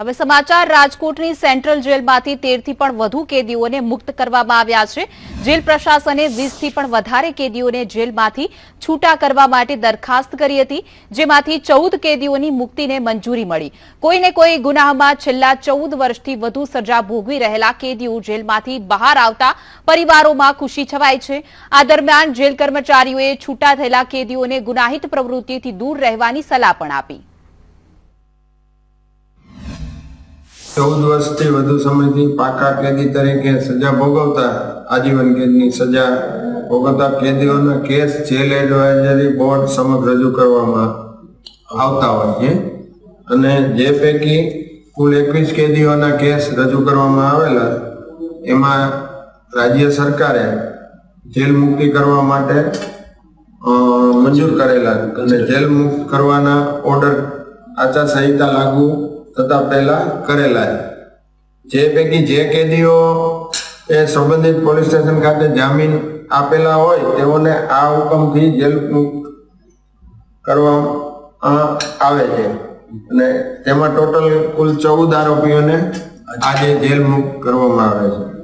હવે સમાચાર, રાજકોટની સેન્ટ્રલ જેલમાંથી તેરથી પણ વધુ કેદીઓને મુક્ત કરવામાં આવ્યા છે. જેલ પ્રશાસને વીસથી પણ વધારે કેદીઓને જેલમાંથી છૂટા કરવા માટે દરખાસ્ત કરી હતી, જેમાંથી ચૌદ કેદીઓની મુક્તિને મંજૂરી મળી. કોઈને કોઈ ગુનાહમાં છેલ્લા ચૌદ વર્ષથી વધુ સજા ભોગવી રહેલા કેદીઓ જેલમાંથી બહાર આવતા પરિવારોમાં ખુશી છવાય છે. આ દરમિયાન જેલ કર્મચારીઓએ છૂટા થયેલા કેદીઓને ગુનાહિત પ્રવૃત્તિથી દૂર રહેવાની સલાહ પણ આપી. ચૌદ વર્ષથી વધુ સમયથી પાકા કેદી તરીકે સજા ભોગવતા આજીવન કેદની સજા ભોગવતા કેદીઓના કેસ જેલ એડવાઇઝરી બોર્ડ સમક્ષ રજૂ કરવામાં આવતા હોય છે. અને જે પૈકી કુલ એકવીસ કેદીઓના કેસ રજૂ કરવામાં આવેલા, એમાં રાજ્ય સરકારે જેલ મુક્તિ કરવા માટે મંજૂર કરેલા અને જેલ મુક્ત કરવાના ઓર્ડર આચારસંહિતા લાગુ થતા પહેલા કરેલા જે પૈકી જે કેદીઓ એ સંબંધિત પોલીસ સ્ટેશન ખાતે જામીન આપેલા હોય, તેઓને આ હુકમથી જેલ કરવામાં આવે છે. અને તેમાં ટોટલ કુલ ચૌદ આરોપીઓને આજે જેલ મુક્ત કરવામાં આવે છે.